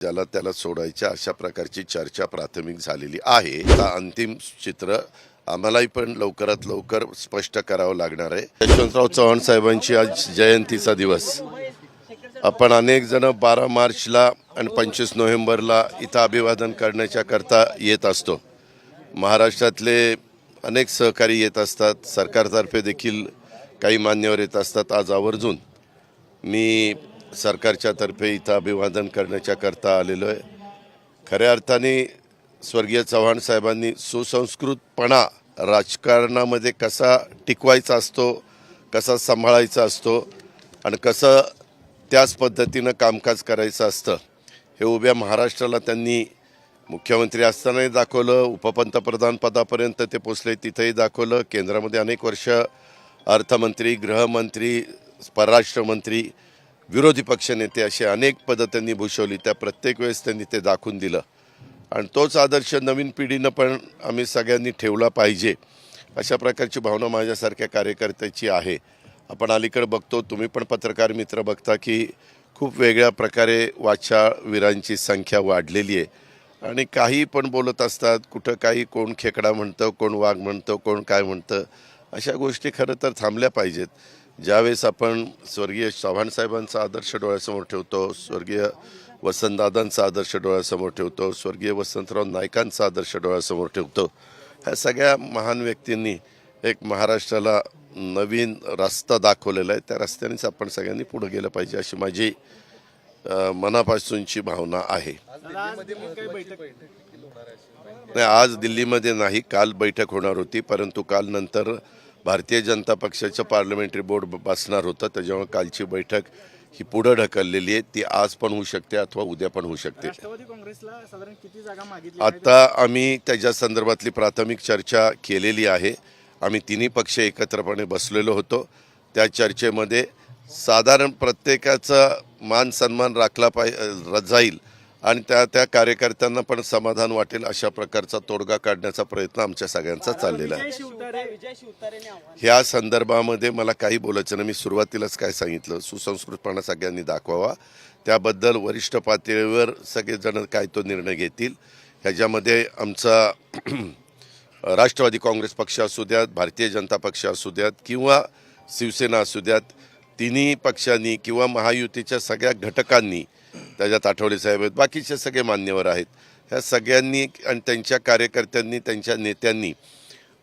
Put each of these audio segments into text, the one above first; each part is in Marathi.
त्याला त्याला सोडायच्या अशा प्रकारची चर्चा प्राथमिक झालेली आहे. आता अंतिम चित्र आम्हालाही पण लवकरात लवकर स्पष्ट करावं लागणार आहे. यशवंतराव चव्हाण साहेबांची आज जयंतीचा दिवस. आपण अनेक जण बारा मार्चला आणि पंचवीस नोव्हेंबरला इथं अभिवादन करण्याच्या करता येत असतो. महाराष्ट्रातले अनेक सहकारी येत असतात. सरकारतर्फे देखील काही मान्यवर येत असतात. आज आवर्जून मी सरकारच्या तर्फे इथं अभिवादन करण्याच्या करता आलेलो आहे. खऱ्या अर्थाने स्वर्गीय चव्हाण साहेबांनी सुसंस्कृतपणा राजकारणामध्ये कसा टिकवायचा असतो कसा सांभाळायचा असतो आणि कसं त्याच पद्धतीनं कामकाज करायचं असतं हे उभ्या महाराष्ट्राला त्यांनी मुख्यमंत्री असतानाही दाखवलं उपपंतप्रधान पदापर्यंत ते पोचले तिथंही दाखवलं. केंद्रामध्ये अनेक वर्ष अर्थमंत्री गृहमंत्री परराष्ट्रमंत्री विरोधी पक्षनेते असे अनेक पदं त्यांनी भूषवली. त्या प्रत्येक वेळेस त्यांनी ते दाखवून दिलं. आणि तोच आदर्श नवीन पिढीनं पण आम्ही सगळ्यांनी ठेवला पाहिजे. अशा प्रकारची भावना माझ्यासारख्या कार्यकर्त्याची आहे. आपण अलीकडे बघतो तुम्ही पण पत्रकार मित्र बघता की खूप वेगळ्या प्रकारे वाचावीरांची संख्या वाढलेली आहे. आणि काही पण बोलत असतात कुठं काही कोण खेकडा म्हणतं कोण वाघ म्हणतं कोण काय म्हणतं अशा गोष्टी खरं तर थांबल्या पाहिजेत. ज्यावेळेस आपण स्वर्गीय चव्हाणसाहेबांचा आदर्श डोळ्यासमोर ठेवतो स्वर्गीय वसंतदादांचा आदर्श डोळ्यासमोर ठेवतो स्वर्गीय वसंतराव नायकांचा आदर्श डोळ्यासमोर ठेवतो ह्या सगळ्या महान व्यक्तींनी एक महाराष्ट्राला नवीन रस्ता दाखवलेला आहे. त्या रस्त्यानेच आपण सगळ्यांनी पुढे गेलं पाहिजे अशी माझी मनापासूनची भावना आहे. नाही आज दिल्लीमध्ये नाही काल बैठक होणार होती परंतु काल नंतर भारतीय जनता पक्षाचं पार्लमेंटरी बोर्ड बसणार होतं. त्याच्यामुळे कालची बैठक ही पुढं ढकललेली आहे. ती आज पण होऊ शकते अथवा उद्या पण होऊ शकते? आता आम्ही त्याच्या संदर्भातली प्राथमिक चर्चा केलेली आहे. आम्ही तिन्ही पक्ष एकत्रपणे बसलेलो होतो. त्या चर्चेमध्ये साधारण प्रत्येकाचा मान सन्मान राखला पाहि जाईल. आणि त्या त्या कार्यकर्त्यांना पण समाधान वाटेल अशा प्रकारचा तोडगा काढण्याचा प्रयत्न आमच्या सगळ्यांचा चाललेला आहे. ह्या संदर्भामध्ये मला काही बोलायचं नाही. मी सुरुवातीलाच काय सांगितलं? सुसंस्कृतपणा सगळ्यांनी दाखवावा. त्याबद्दल वरिष्ठ पातळीवर सगळेजण काय तो निर्णय घेतील? ह्याच्यामध्ये आमचा राष्ट्रवादी काँग्रेस पक्ष असू द्यात भारतीय जनता पक्ष असू द्यात किंवा शिवसेना असू द्यात तिन्ही पक्षांनी किंवा महायुतीच्या सगळ्या घटकांनी त्याच्यात आठवले साहेब आहेत. बाकीचे सगळे मान्यवर आहेत. ह्या सगळ्यांनी आणि त्यांच्या कार्यकर्त्यांनी त्यांच्या नेत्यांनी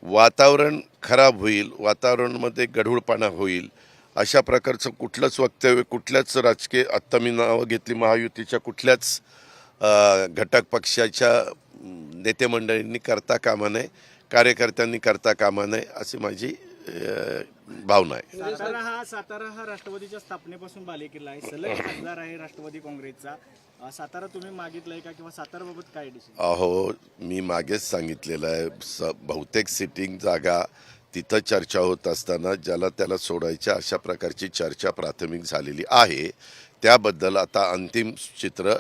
वातावरण खराब होईल वातावरणामध्ये गढूळपणा होईल अशा प्रकारचं कुठलंच वक्तव्य कुठल्याच राजकीय आत्ता मी नावं घेतली महायुतीच्या कुठल्याच घटक पक्षाच्या नेतेमंडळींनी नेते मंडळींनी करता कामा नये कार्यकर्त्यांनी करता कामा नये अशी माझी भावना आहे. सातारा हा सातारा हा राष्ट्रवादीच्या स्थापनेपासून बालेकिल्ला आहे. सलग खासदार आहे राष्ट्रवादी काँग्रेसचा. सातारा तुम्ही मागितलाय का किंवा साताराबाबत काय डिसिजन अहो मी मागेच सांगितलेलं आहे. स बहुतेक सिटिंग जागा तिथं चर्चा होत असताना ज्याला त्याला सोडायच्या अशा प्रकारची चर्चा प्राथमिक झालेली आहे. त्याबद्दल आता अंतिम चित्र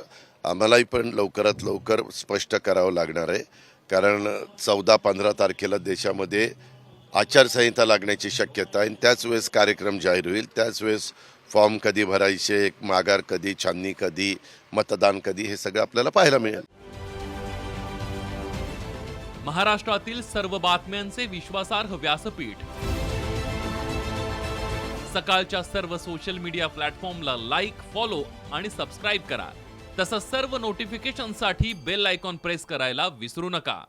आम्हालाही पण लवकरात लवकर स्पष्ट करावं लागणार आहे. कारण चौदा पंधरा तारखेला देशामध्ये आचारसंहिता लागण्याची शक्यता आहे. आणि त्याच वेळेस कार्यक्रम जाहीर होईल. त्याच वेळेस फॉर्म कधी भरायचे माघार कधी छाननी कधी मतदान कधी हे सगळं आपल्याला पाहायला मिळेल. महाराष्ट्रातील सर्व बातम्यांचे विश्वासार्ह व्यासपीठ. सकाळच्या सर्व सोशल मीडिया प्लॅटफॉर्मला लाईक फॉलो आणि सबस्क्राईब करा. तसंच सर्व नोटिफिकेशनसाठी बेल आयकॉन प्रेस करायला विसरू नका.